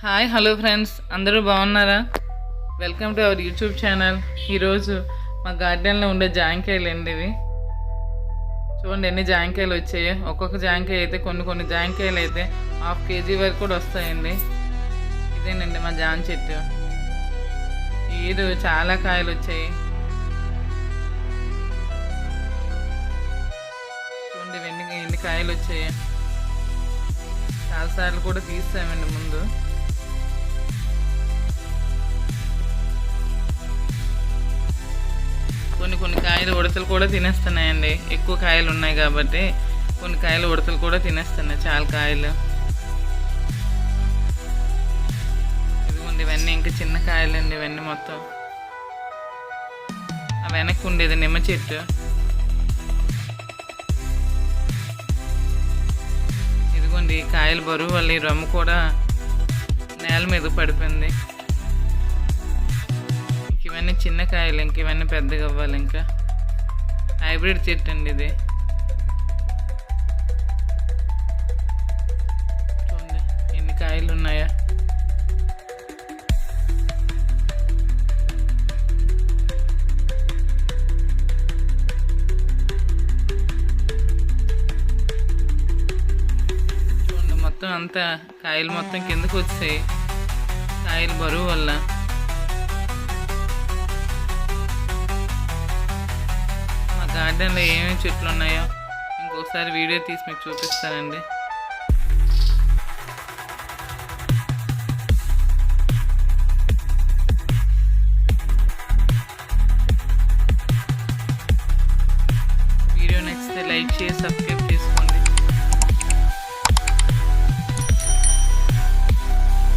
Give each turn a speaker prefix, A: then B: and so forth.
A: Hi hello friends అందరూ బాగున్నారా? Welcome to our YouTube channel ఈరోజు మా గార్డెన్లో ఉండే జాంకాయలు అండి ఇవి. చూడండి ఎన్ని జాంకాయలు వచ్చాయి. ఒక్కొక్క జాంకాయ అయితే కొన్ని కొన్ని జాంకాయలు అయితే హాఫ్ కేజీ వరకు కూడా వస్తాయండి. ఇదేనండి మా జామ చెట్టు. ఈరు చాలా కాయలు వచ్చాయి. చూడండి ఎన్ని ఎన్ని కాయలు వచ్చాయి. చాలాసార్లు కూడా తీసామండి ముందు. కాయలు ఉడతలు కూడా తినేస్తున్నాయండి. ఎక్కువ కాయలు ఉన్నాయి కాబట్టి కొన్ని కాయలు ఉడతలు కూడా తినేస్తున్నాయి చాలా కాయలు. ఇదిగోండి ఇవన్నీ ఇంకా చిన్న కాయలండి ఇవన్నీ మొత్తం. ఆ వెనక్కి ఉండేది నిమ్మ చెట్టు. ఇదిగోండి కాయలు బరువు వల్ల ఈ రొమ్ము కూడా నేల మీద పడిపోయింది. ఇంక ఇవన్నీ చిన్న కాయలు ఇంక ఇవన్నీ పెద్దగా అవ్వాలి ఇంకా. హైబ్రిడ్ చెట్టు అండి ఇది. చూడండి ఎన్ని కాయలు ఉన్నాయా? చూడండి మొత్తం అంతా కాయలు మొత్తం కిందకు వచ్చాయి. కాయలు బరువు వల్ల. గార్డెన్లో ఏమేమి చెట్లు ఉన్నాయో ఇంకొకసారి వీడియో తీసి మీకు చూపిస్తానండి. వీడియో నచ్చితే లైక్ చేసి సబ్స్క్రైబ్